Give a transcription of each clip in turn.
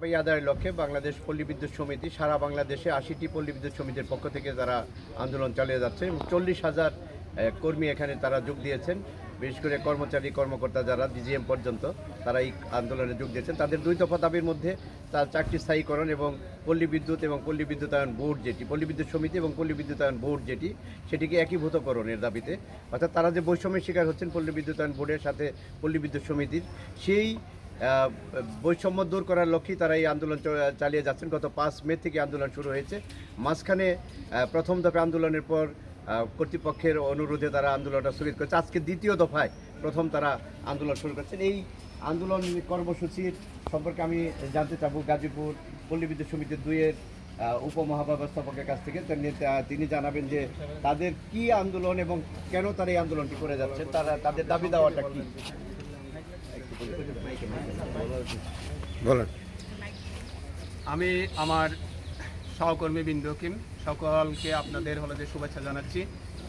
দাবি আদায়ের লক্ষ্যে বাংলাদেশ পল্লী বিদ্যুৎ সমিতি সারা বাংলাদেশে আশিটি পল্লী বিদ্যুৎ সমিতির পক্ষ থেকে তারা আন্দোলন চালিয়ে যাচ্ছে এবং চল্লিশ হাজার কর্মী এখানে তারা যোগ দিয়েছেন। বিশেষ করে কর্মচারী, কর্মকর্তা যারা ডিজিএম পর্যন্ত তারা এই আন্দোলনে যোগ দিয়েছেন। তাদের দুই দফা দাবির মধ্যে তার চাকরি স্থায়ীকরণ এবং পল্লী বিদ্যুৎ এবং পল্লী বিদ্যুতায়ন বোর্ড যেটি, পল্লী বিদ্যুৎ সমিতি এবং পল্লী বিদ্যুতায়ন বোর্ড যেটি, সেটিকে একীভূতকরণের দাবিতে। অর্থাৎ তারা যে বৈষম্যের শিকার হচ্ছেন পল্লী বিদ্যুতায়ন বোর্ডের সাথে পল্লী বিদ্যুৎ সমিতির, সেই বৈষম্য দূর করার লক্ষ্যেই তারা এই আন্দোলন চালিয়ে যাচ্ছেন। গত পাঁচ মে থেকে আন্দোলন শুরু হয়েছে। মাঝখানে প্রথম দফা আন্দোলনের পর কর্তৃপক্ষের অনুরোধে তারা আন্দোলনটা স্থগিত করেছে। আজকে দ্বিতীয় দফায় প্রথম তারা আন্দোলন শুরু করছেন। এই আন্দোলন কর্মসূচির সম্পর্কে আমি জানতে চাবো, গাজীপুর পল্লী বিদ্যুৎ সমিতির দুইয়ের উপমহাব্যবস্থাপকের কাছ থেকে। তিনি জানাবেন যে তাদের কি আন্দোলন এবং কেন তারা এই আন্দোলনটি করে যাচ্ছে তারা, তাদের দাবি দেওয়াটা কি? বলেন। আমি আমার সহকর্মী বিন্দুকিম সকলকে আপনাদের হলো যে শুভেচ্ছা জানাচ্ছি।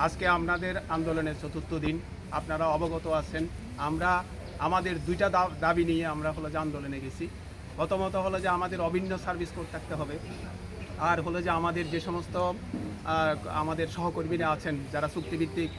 আজকে আপনাদের আন্দোলনের চতুর্থ দিন, আপনারা অবগত আছেন। আমরা, আমাদের দুইটা দাবি নিয়ে আমরা হলো যে আন্দোলনে গেছি। প্রথমত হলো যে আমাদের অভিন্ন সার্ভিস কোড থাকতে হবে। আর হলো যে আমাদের যে সমস্ত আমাদের সহকর্মীরা আছেন, যারা চুক্তিভিত্তিক,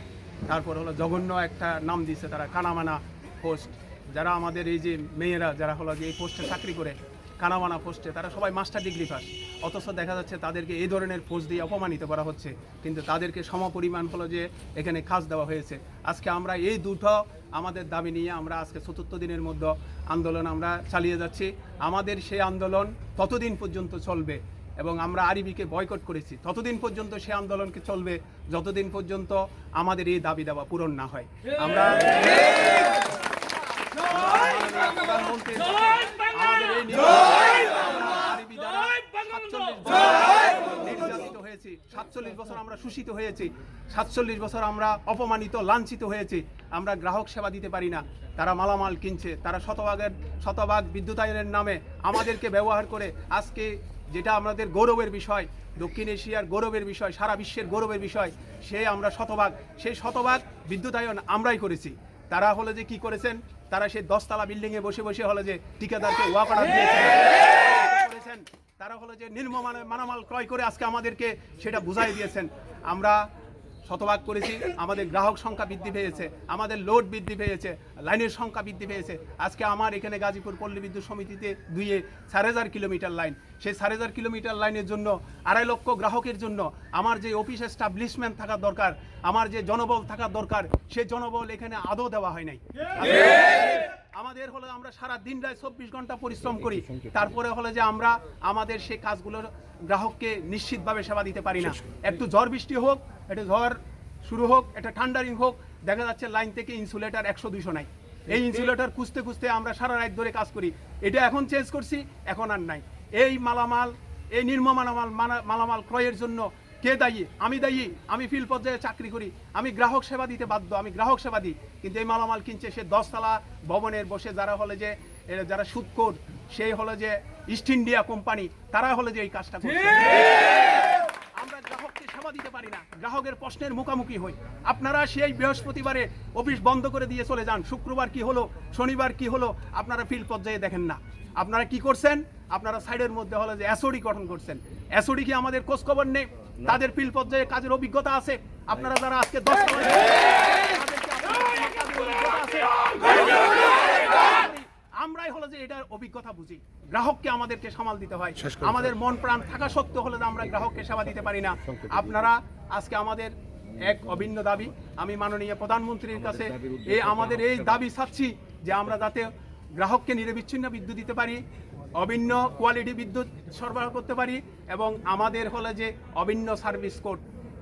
তারপর হলো জঘন্য একটা নাম দিচ্ছে তারা কানামানা পোস্ট। যারা আমাদের এই যে মেয়েরা, যারা হলো যে এই পোস্টে চাকরি করে কানামানা পোস্টে, তারা সবাই মাস্টার ডিগ্রি পাস। অথচ দেখা যাচ্ছে তাদেরকে এই ধরনের পোস্ট দিয়ে অপমানিত করা হচ্ছে। কিন্তু তাদেরকে সমপরিমাণ হলো যে এখানে কাজ দেওয়া হয়েছে। আজকে আমরা এই দুটো আমাদের দাবি নিয়ে আমরা আজকে চতুর্থ দিনের মধ্যে আন্দোলন আমরা চালিয়ে যাচ্ছি। আমাদের সেই আন্দোলন ততদিন পর্যন্ত চলবে এবং আমরা আরিবিকে বয়কট করেছি। ততদিন পর্যন্ত সে আন্দোলনকে চলবে? যতদিন পর্যন্ত আমাদের এই দাবি দাবা পূরণ না হয়। আমরা হয়েছি সাতচল্লিশ বছর আমরা শোষিত হয়েছি সাতচল্লিশ বছর আমরা অপমানিত লাঞ্ছিত হয়েছি আমরা গ্রাহক সেবা দিতে পারি না তারা মালামাল কিনছে তারা শতভাগের শতভাগ বিদ্যুতায়নের নামে আমাদেরকে ব্যবহার করে আজকে যেটা আমাদের গৌরবের বিষয় দক্ষিণ এশিয়ার গৌরবের বিষয় সারা বিশ্বের গৌরবের বিষয় সে আমরা শতভাগ সেই শতভাগ বিদ্যুতায়ন আমরাই করেছি তারা হলো যে কি করেছেন? তারা সেই দশতলা বিল্ডিং এ বসে বসে হলো যে ঠিকাদারকে ওয়াক অর্ডার দিয়েছেন তারা হলো যে নির্মমানে মানামাল ক্রয় করে আজকে আমাদেরকে সেটা বুঝাই দিয়েছেন। আমরা শতভাগ করেছি। আমাদের গ্রাহক সংখ্যা বৃদ্ধি পেয়েছে, আমাদের লোড বৃদ্ধি পেয়েছে, লাইনের সংখ্যা বৃদ্ধি পেয়েছে। আজকে আমার এখানে গাজীপুর পল্লী বিদ্যুৎ সমিতিতে দুইয়ে চার হাজার কিলোমিটার লাইন। সেই চার হাজার কিলোমিটার লাইনের জন্য, আড়াই লক্ষ গ্রাহকের জন্য আমার যে অফিস এস্টাবলিশমেন্ট থাকা দরকার, আমার যে জনবল থাকা দরকার, সে জনবল এখানে আদৌ দেওয়া হয় নাই। আমাদের হলো আমরা সারা দিন রাত চব্বিশ ঘণ্টা পরিশ্রম করি। তারপরে হলো যে আমরা আমাদের সেই কাজগুলোর গ্রাহককে নিশ্চিতভাবে সেবা দিতে পারি না। একটু ঝড় বৃষ্টি হোক একটু ঝড় শুরু হোক একটা ঠান্ডারিং হোক দেখা যাচ্ছে লাইন থেকে ইনসুলেটার একশো দুইশো নাই। এই ইনসুলেটার খুঁজতে খুঁজতে আমরা সারা রাত ধরে কাজ করি। এটা এখন চেঞ্জ করছি এখন আর নাই। এই মালামাল এই নির্ম মালামাল মানা- মালামাল ক্রয়ের জন্য কে দায়ী? আমি দায়ী। আমি ফিল পর্যায়ে চাকরি করি। আমি গ্রাহক সেবা দিতে বাধ্য। আমি গ্রাহক সেবা দিই। কিন্তু এই মালামাল কিনছে সে দশতলা ভবনের বসে যারা হলে যে যারা সুদকোর সেই হলো যে ইস্ট ইন্ডিয়া কোম্পানি। তারা হলে যে এই কাজটা করছে। আমরা গ্রাহককে সেবা দিতে পারি না। গ্রাহকের প্রশ্নের মুখোমুখি হই। আপনারা সেই বৃহস্পতিবারে অফিস বন্ধ করে দিয়ে চলে যান। শুক্রবার কি হলো? শনিবার কি হলো? আপনারা ফিল্ড পর্যায়ে দেখেন না। আপনারা কি করছেন? আপনারা সাইডের মধ্যে হলো যে অ্যাসোডি গঠন করছেন। এসওডি কি আমাদের খোঁজ খবর নেই? তাদের ফিল্ড পর্যায়ে কাজের অভিজ্ঞতা আছে। আপনারা যারা আজকে দশ? আমরাই হলো যে এটার অভিজ্ঞতা বুঝি। গ্রাহককে আমাদেরকে সামাল দিতে হয়। আমাদের মন প্রাণ থাকা সত্ত্বেও হলে যে আমরা গ্রাহককে সেবা দিতে পারি না। আপনারা আজকে আমাদের এক অভিন্ন দাবি। আমি মাননীয় প্রধানমন্ত্রীর কাছে এই আমাদের এই দাবি চাচ্ছি যে আমরা যাতে গ্রাহককে নিরবিচ্ছিন্ন বিদ্যুৎ দিতে পারি। অভিন্ন কোয়ালিটি বিদ্যুৎ সরবরাহ করতে পারি এবং আমাদের হলে যে অভিন্ন সার্ভিস কোড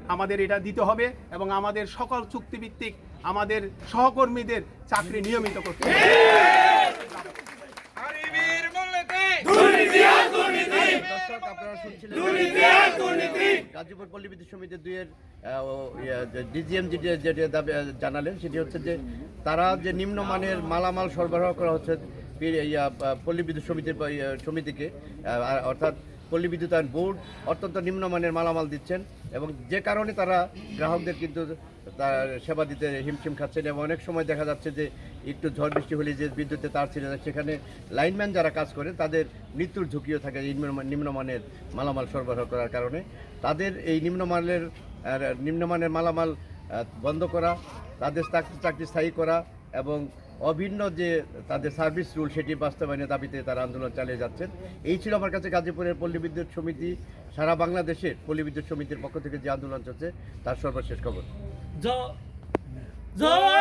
আমাদের এটা দিতে হবে এবং আমাদের সকল চুক্তিভিত্তিক আমাদের সহকর্মীদের চাকরি নিয়মিত করতে হবে। দর্শক আপনারা শুনছিলেন গাজীপুর পল্লী বিদ্যুৎ সমিতির দুইয়ের ডিজিএম যেটি জানালেন, সেটি হচ্ছে যে তারা যে নিম্নমানের মালামাল সরবরাহ করা হচ্ছে পল্লী বিদ্যুৎ সমিতির সমিতিকে অর্থাৎ পল্লী বিদ্যুতায়ন বোর্ড অত্যন্ত নিম্নমানের মালামাল দিচ্ছেন। এবং যে কারণে তারা গ্রাহকদের কিন্তু তার সেবা দিতে হিমশিম খাচ্ছেন এবং অনেক সময় দেখা যাচ্ছে যে একটু ঝড় বৃষ্টি হলে যে বিদ্যুতে তার ছিঁড়ে যায়, সেখানে লাইনম্যান যারা কাজ করে, তাদের মৃত্যুর ঝুঁকিও থাকে নিম্নমানের মালামাল সরবরাহ করার কারণে। তাদের এই নিম্নমানের নিম্নমানের মালামাল বন্ধ করা, তাদের চাকরি চাকরি স্থায়ী করা এবং অভিন্ন যে তাদের সার্ভিস রুল সেটি বাস্তবায়নের দাবিতে তারা আন্দোলন চালিয়ে যাচ্ছেন। এই ছিল আমার কাছে গাজীপুরের পল্লী বিদ্যুৎ সমিতি। সারা বাংলাদেশের পল্লী বিদ্যুৎ সমিতির পক্ষ থেকে যে আন্দোলন চলছে, তার সর্বশেষ খবর।